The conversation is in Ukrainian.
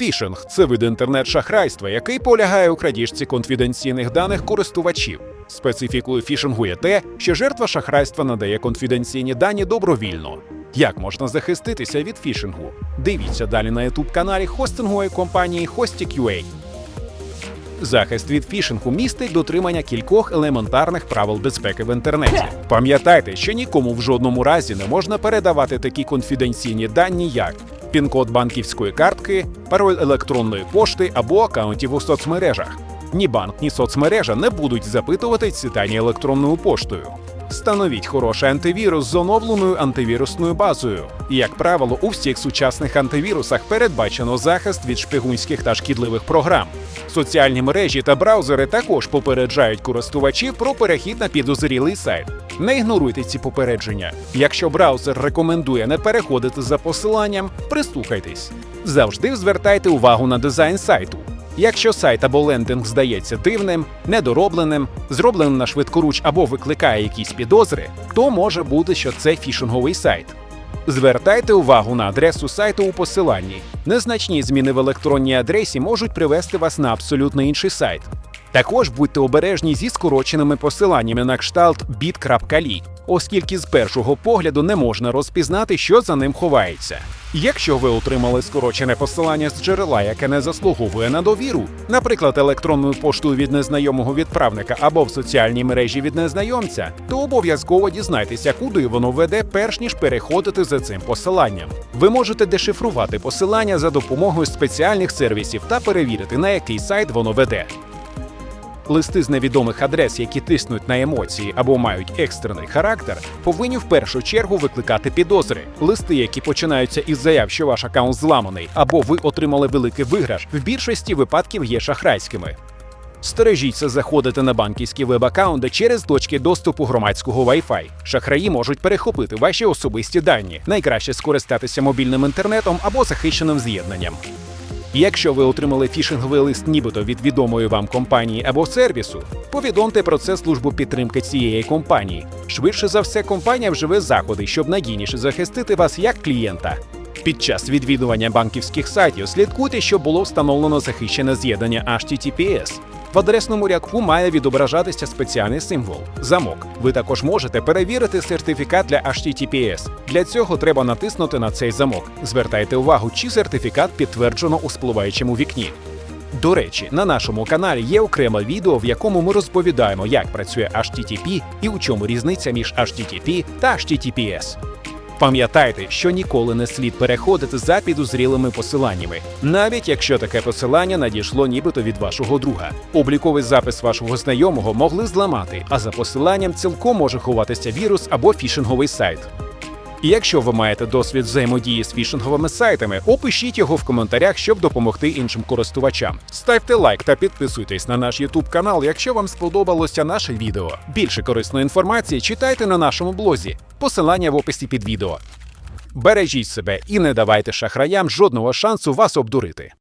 Фішинг це вид інтернет-шахрайства, який полягає у крадіжці конфіденційних даних користувачів. Специфікою фішингу є те, що жертва шахрайства надає конфіденційні дані добровільно. Як можна захиститися від фішингу? Дивіться далі на youtube каналі хостингової компанії Hostik.ua. Захист від фішингу містить дотримання кількох елементарних правил безпеки в інтернеті. Пам'ятайте, що нікому в жодному разі не можна передавати такі конфіденційні дані, як пін-код банківської картки, пароль електронної пошти або акаунтів у соцмережах. Ні банк, ні соцмережа не будуть запитувати ці електронною поштою. Встановіть хороший антивірус з оновленою антивірусною базою. Як правило, у всіх сучасних антивірусах передбачено захист від шпигунських та шкідливих програм. Соціальні мережі та браузери також попереджають користувачів про перехід на підозрілий сайт. Не ігноруйте ці попередження. Якщо браузер рекомендує не переходити за посиланням, прислухайтесь. Завжди звертайте увагу на дизайн сайту. Якщо сайт або лендинг здається дивним, недоробленим, зробленим на швидкоруч або викликає якісь підозри, то може бути, що це фішинговий сайт. Звертайте увагу на адресу сайту у посиланні. Незначні зміни в електронній адресі можуть привести вас на абсолютно інший сайт. Також будьте обережні зі скороченими посиланнями на кшталт bit.ly, оскільки з першого погляду не можна розпізнати, що за ним ховається. Якщо ви отримали скорочене посилання з джерела, яке не заслуговує на довіру, наприклад, електронною поштою від незнайомого відправника або в соціальній мережі від незнайомця, то обов'язково дізнайтеся, куди воно веде, перш ніж переходити за цим посиланням. Ви можете дешифрувати посилання за допомогою спеціальних сервісів та перевірити, на який сайт воно веде. Листи з невідомих адрес, які тиснуть на емоції або мають екстрений характер, повинні в першу чергу викликати підозри. Листи, які починаються із заяв, що ваш аккаунт зламаний, або ви отримали великий виграш, в більшості випадків є шахрайськими. Стережіться заходити на банківські веб-аккаунти через точки доступу громадського Wi-Fi. Шахраї можуть перехопити ваші особисті дані. Найкраще скористатися мобільним інтернетом або захищеним з'єднанням. Якщо ви отримали фішинговий лист нібито від відомої вам компанії або сервісу, повідомте про це службу підтримки цієї компанії. Швидше за все, компанія вживе заходи, щоб надійніше захистити вас як клієнта. Під час відвідування банківських сайтів слідкуйте, щоб було встановлено захищене з'єднання HTTPS. В адресному рядку має відображатися спеціальний символ замок. Ви також можете перевірити сертифікат для HTTPS. Для цього треба натиснути на цей замок. Звертайте увагу, чи сертифікат підтверджено у спливаючому вікні. До речі, на нашому каналі є окреме відео, в якому ми розповідаємо, як працює HTTP і у чому різниця між HTTP та HTTPS. Пам'ятайте, що ніколи не слід переходити за підозрілими посиланнями, навіть якщо таке посилання надійшло нібито від вашого друга. Обліковий запис вашого знайомого могли зламати, а за посиланням цілком може ховатися вірус або фішинговий сайт. І якщо ви маєте досвід взаємодії з фішинговими сайтами, опишіть його в коментарях, щоб допомогти іншим користувачам. Ставте лайк та підписуйтесь на наш YouTube канал, якщо вам сподобалося наше відео. Більше корисної інформації читайте на нашому блозі. Посилання в описі під відео. Бережіть себе і не давайте шахраям жодного шансу вас обдурити.